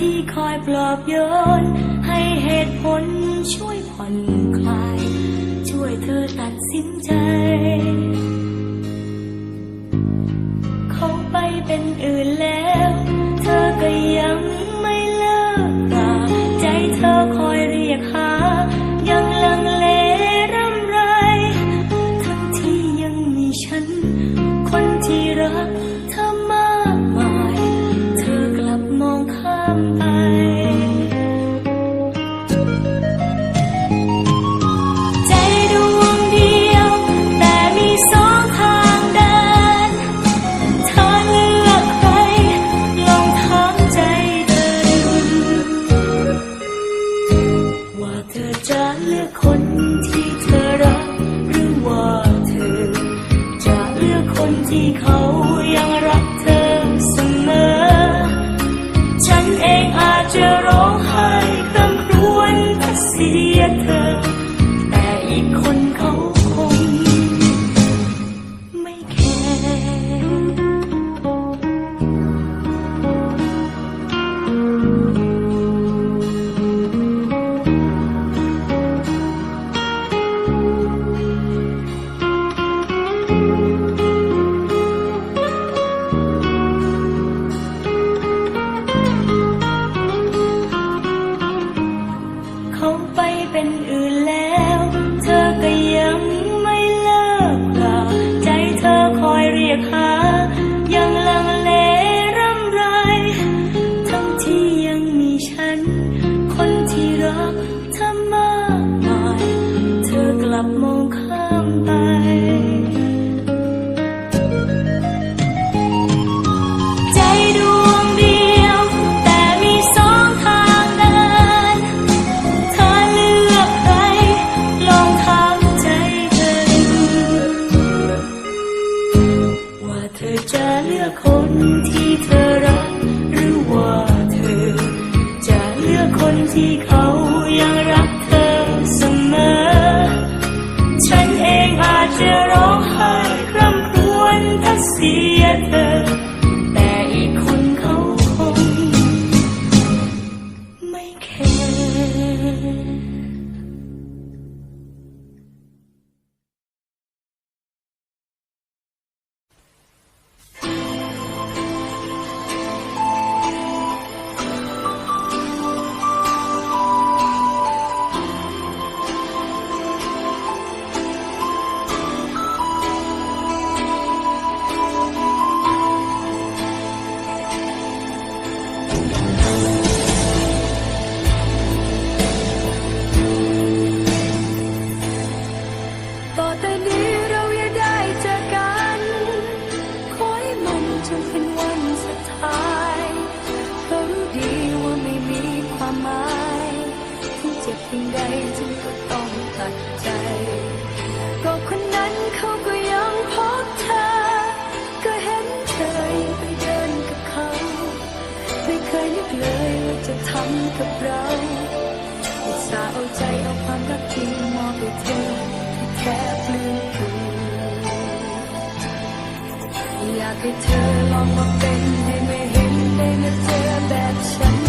ที่คอยปลอบโยน ให้เหตุผลช่วยผ่อนคลาย ช่วยเธอตัดสินใจเขาไปเป็นอื่น สาเอาใจเอาความรักจริงมองไปเธอที่แค่ปลื้มปลื้อยากให้เธอลองมาเป็นให้ไม่เห็นได้มาเจอแบบฉัน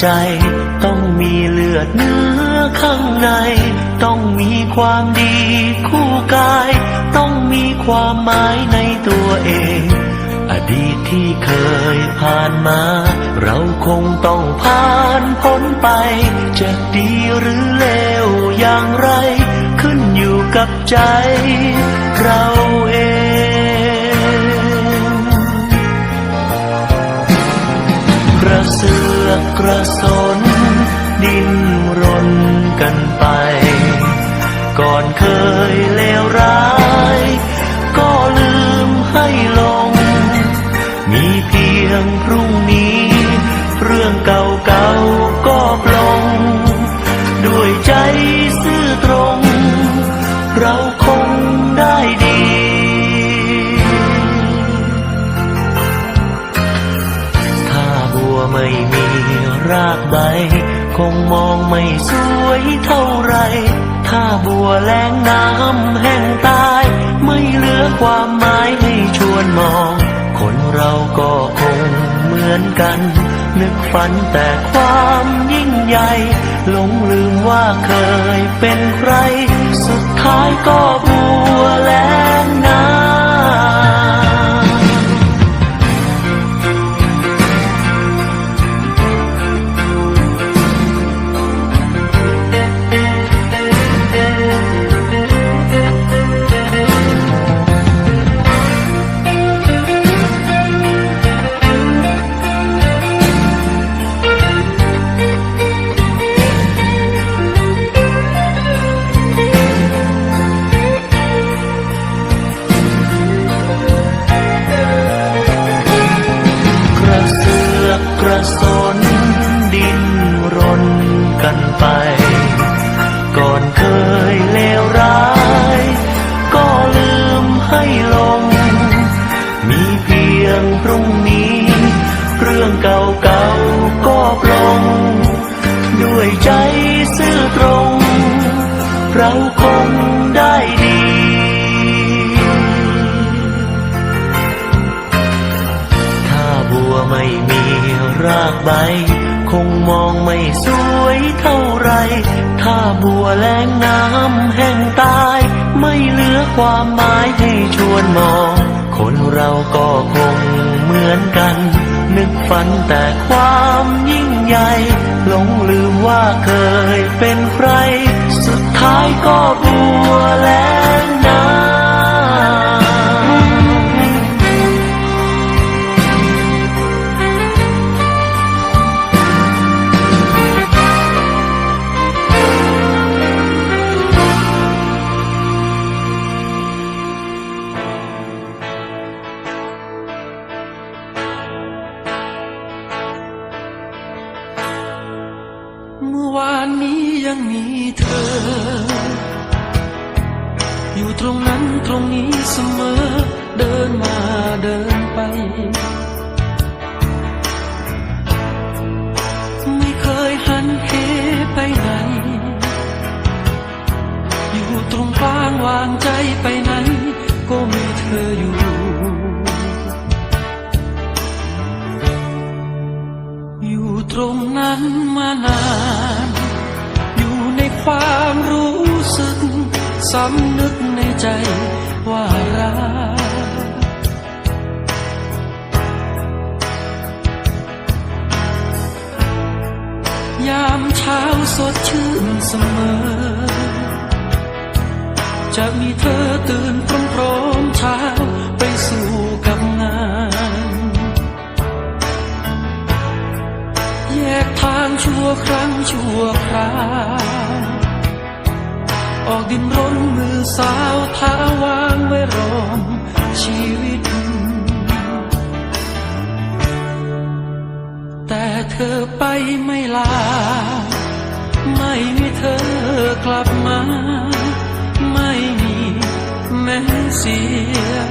ใจ ต้องมีเลือดเนื้อข้างใน ต้องมีความดีคู่กาย ต้องมีความหมายในตัวเอง อดีตที่เคยผ่านมา เราคงต้องผ่านพ้นไป จะดีหรือเลวอย่างไร ขึ้นอยู่กับใจ เราเองระเสือ กกระสน ดิ้นรนกันไป ก่อนเคยเลวร้าย ก็ลืมให้ลง มีเพียงพรุ่งนี้ เรื่องเก่าๆก็ปลง ด้วยใจซื่อตรง เราคงได้ดีถ้าบัวไม่มี รากใบ คงมองไม่สวยเท่าไร ถ้าบัวแล้งน้ำแห้งตาย ไม่เหลือความหมายให้ชวนมอง คนเราก็คงเหมือนกัน นึกฝันแต่ความยิ่งใหญ่หลงลืมว่าเคยเป็นใคร สุดท้ายก็บัวแล้งน้ำ คงได้ดี ถ้าบัวไม่มีรากใบ คงมองไม่สวยเท่าไร ถ้าบัวแล้งน้ำแห้งตาย ไม่เหลือความหมายให้ชวนมอง คนเราก็คงเหมือนกัน นึกฝันแต่ความยิ่งใหญ่ หลงลืมว่าเคยเป็นใคร ท้ายก็บัวแล้งน้ำ รงนั้นมานาน อยู่ในความรู้สึกสำนึกในใจว่ารักยามเช้าสดชื่นเสมอ จะมีเธอตื่นพร้อมๆเช้าไปสู่กับงาน ทางชั่วครั้งชั่วคราวออกดินรนมือสาวเท้าวางไว้รอมชีวิต แต่เธอไปไม่ลา ไม่มีเธอกลับมา ไม่มีแม้เสียง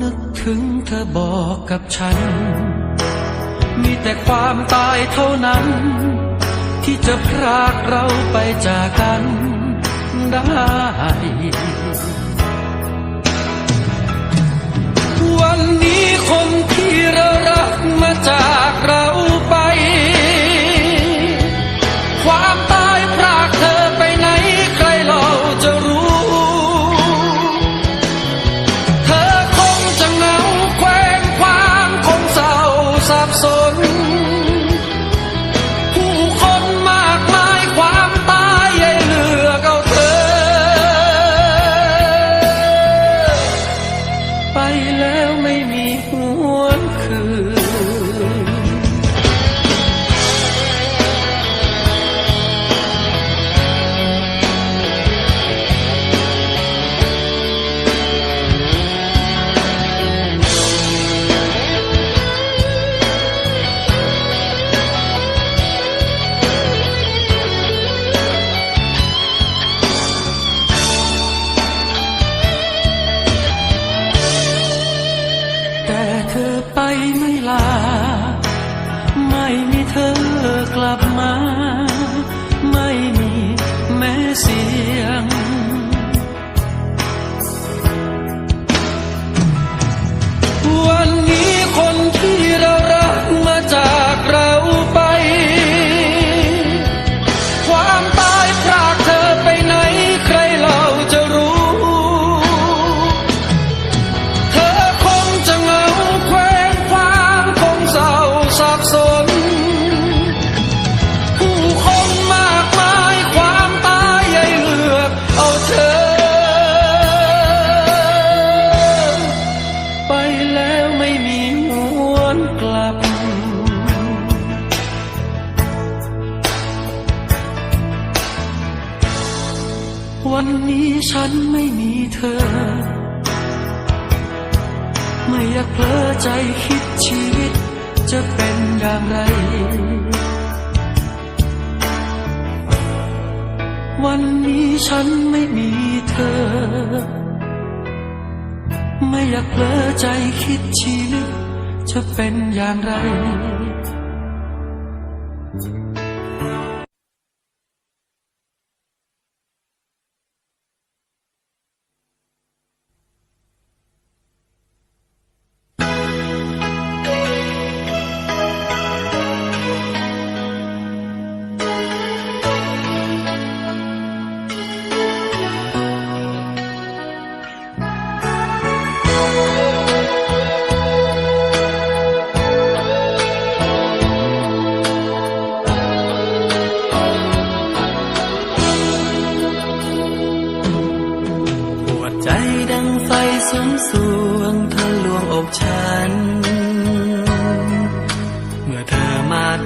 นึกถึงเธอบอกกับฉัน มีแต่ความตายเท่านั้น ที่จะพรากเราไปจากกันได้ วันนี้คนที่เรารักมาจากเรา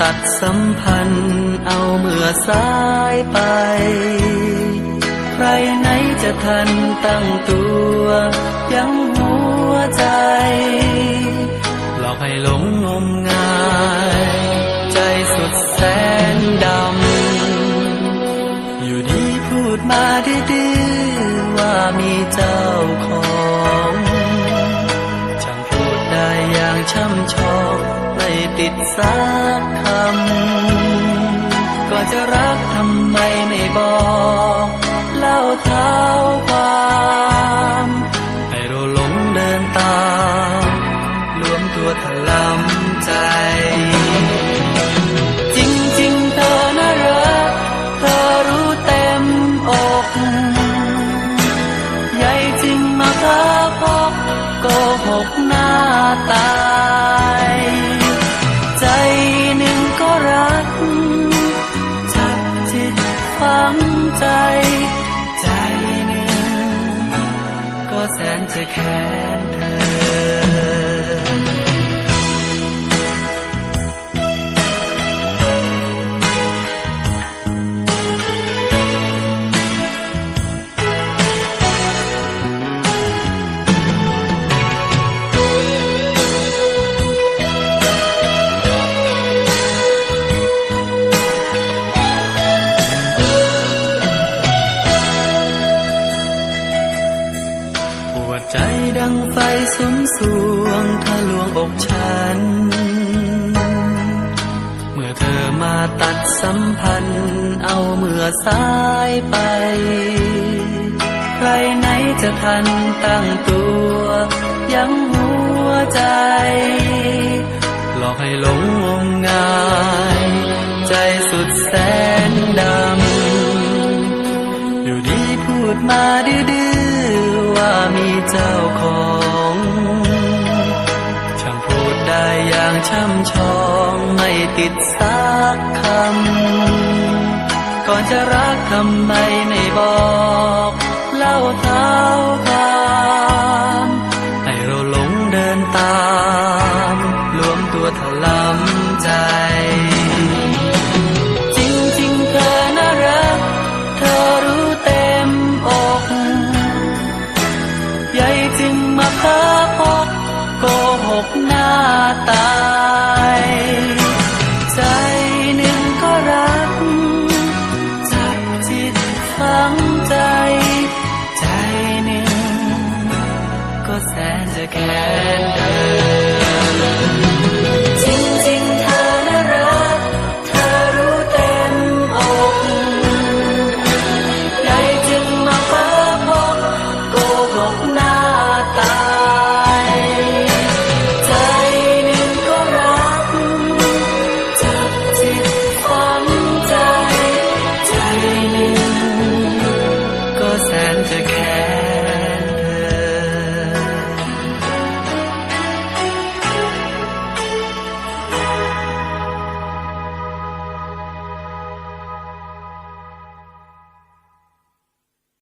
ตัดสัมพันธ์เอาเมื่อสายไป ใครไหนจะทันตั้งตัว ยังหัวใจ หลอกให้หลงงมงาย ใจสุดแสนดำ อยู่ดีพูดมาดีๆว่ามีเจ้าของ ติดสักคำ ก็จะรักทำไมไม่บอก เล่าเท้าความให้เราหลงเดินตามล้วมตัวถลำใจ สายไป ใครไหนจะทันตั้งตัว ยังหัวใจ หลอกให้หลงงมงาย ใจสุดแสนดำ อยู่ดีพูดมาดื้อว่ามีเจ้าของช่างพูดได้อย่างช่ำชองไม่ติดสักคำ อนจะรักทำไมไม่บอก เล่าเท้า music.